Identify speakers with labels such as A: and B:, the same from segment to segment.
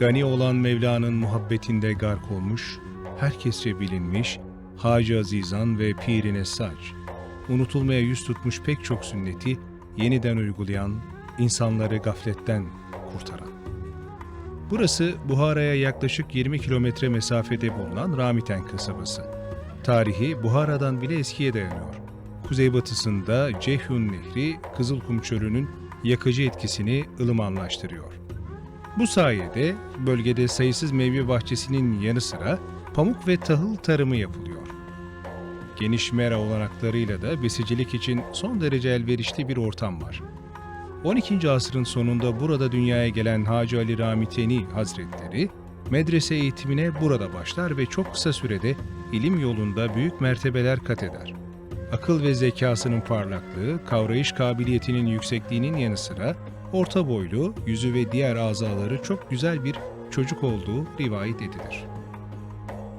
A: Gani olan Mevla'nın muhabbetinde gark olmuş, herkesçe bilinmiş, Hacı Azizan ve Pirine Sac, unutulmaya yüz tutmuş pek çok sünneti yeniden uygulayan, insanları gafletten kurtaran. Burası Buhara'ya yaklaşık 20 kilometre mesafede bulunan Ramiten kasabası. Tarihi Buhara'dan bile eskiye dayanıyor. Kuzeybatısında Ceyhun Nehri, Kızılkum Çölü'nün yakıcı etkisini ılımanlaştırıyor. Bu sayede bölgede sayısız meyve bahçesinin yanı sıra pamuk ve tahıl tarımı yapılıyor. Geniş mera olanaklarıyla da besicilik için son derece elverişli bir ortam var. 12. asrın sonunda burada dünyaya gelen Hacı Ali Ramiteni Hazretleri, medrese eğitimine burada başlar ve çok kısa sürede ilim yolunda büyük mertebeler kat eder. Akıl ve zekasının parlaklığı, kavrayış kabiliyetinin yüksekliğinin yanı sıra orta boylu, yüzü ve diğer azaları çok güzel bir çocuk olduğu rivayet edilir.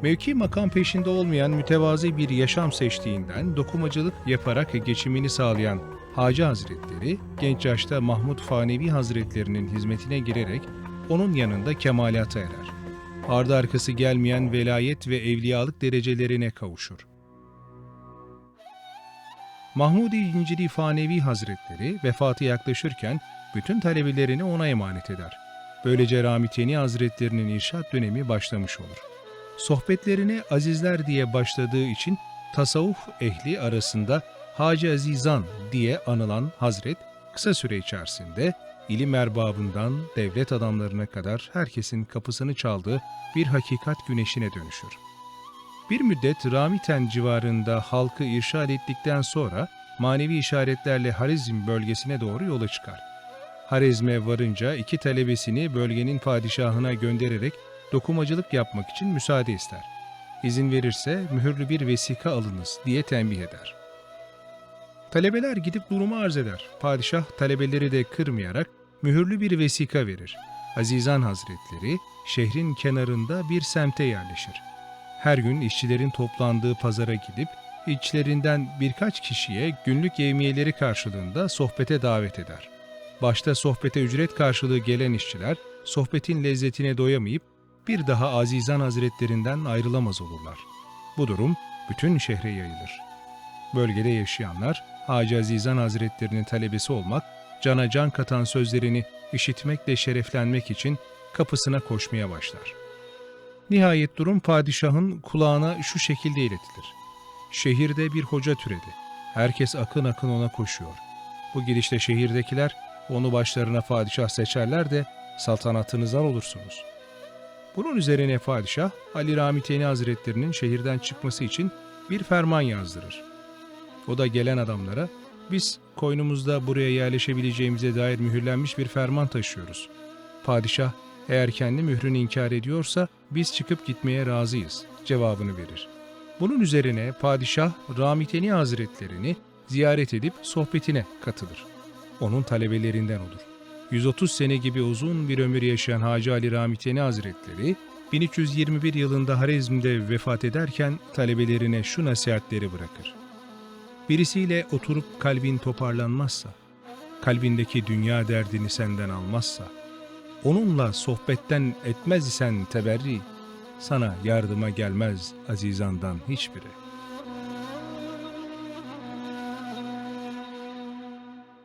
A: Mevki makam peşinde olmayan mütevazi bir yaşam seçtiğinden dokumacılık yaparak geçimini sağlayan Hacı Hazretleri, genç yaşta Mahmud Fanevi Hazretlerinin hizmetine girerek onun yanında kemalata erer. Ardı arkası gelmeyen velayet ve evliyalık derecelerine kavuşur. Mahmudi İncili Fanevi Hazretleri vefatı yaklaşırken bütün talebelerini ona emanet eder. Böylece Ramiteni Hazretlerinin irşat dönemi başlamış olur. Sohbetlerine azizler diye başladığı için tasavvuf ehli arasında Hacı Azizan diye anılan Hazret, kısa süre içerisinde ilim erbabından devlet adamlarına kadar herkesin kapısını çaldığı bir hakikat güneşine dönüşür. Bir müddet Ramiten civarında halkı irşad ettikten sonra manevi işaretlerle Harizm bölgesine doğru yola çıkar. Harizm'e varınca iki talebesini bölgenin padişahına göndererek dokumacılık yapmak için müsaade ister. İzin verirse mühürlü bir vesika alınız diye tembih eder. Talebeler gidip durumu arz eder. Padişah talebeleri de kırmayarak mühürlü bir vesika verir. Azizan Hazretleri şehrin kenarında bir semte yerleşir. Her gün işçilerin toplandığı pazara gidip içlerinden birkaç kişiye günlük yevmiyeleri karşılığında sohbete davet eder. Başta sohbete ücret karşılığı gelen işçiler sohbetin lezzetine doyamayıp bir daha Azizan Hazretlerinden ayrılamaz olurlar. Bu durum bütün şehre yayılır. Bölgede yaşayanlar Hacı Azizan Hazretlerinin talebesi olmak, cana can katan sözlerini işitmekle şereflenmek için kapısına koşmaya başlar. Nihayet durum padişahın kulağına şu şekilde iletilir. Şehirde bir hoca türedi. Herkes akın akın ona koşuyor. Bu girişte şehirdekiler onu başlarına padişah seçerler de saltanatınızdan olursunuz. Bunun üzerine padişah Ali Ramiteni Hazretlerinin şehirden çıkması için bir ferman yazdırır. O da gelen adamlara biz koynumuzda buraya yerleşebileceğimize dair mühürlenmiş bir ferman taşıyoruz. Padişah eğer kendi mührünü inkar ediyorsa biz çıkıp gitmeye razıyız cevabını verir. Bunun üzerine padişah Ramiteni Hazretlerini ziyaret edip sohbetine katılır. Onun talebelerinden olur. 130 sene gibi uzun bir ömür yaşayan Hacı Ali Ramiteni Hazretleri 1321 yılında Harizm'de vefat ederken talebelerine şu nasihatleri bırakır. Birisiyle oturup kalbin toparlanmazsa, kalbindeki dünya derdini senden almazsa, onunla sohbetten etmez isen teberri, sana yardıma gelmez azizandan hiçbiri.